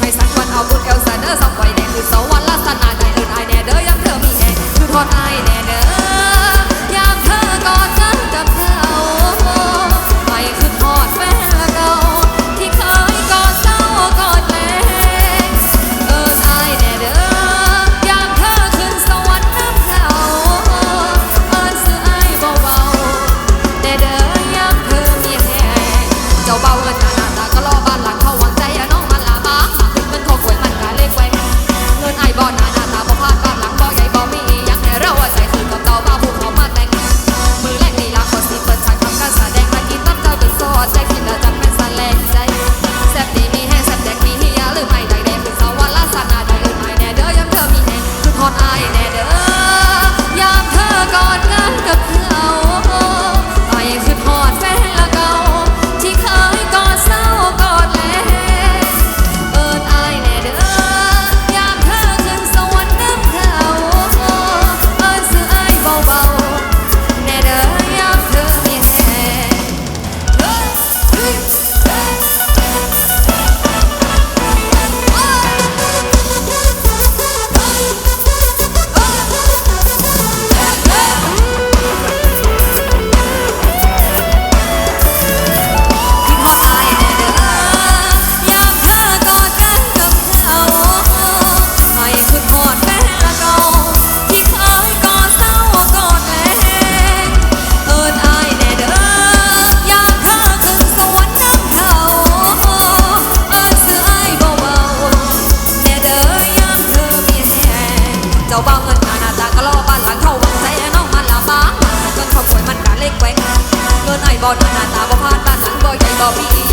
ให้สันควรเอาบุญเอลซาเดอร์สองไวแดงคือสวรรค์ลักษณะได้เอิญไอแน่เด้อยังเธอมีแน่คือทอดไอแน่ banana. บ่หน้าตาบ่พาตานหลังบ่ใหญ่บ่พี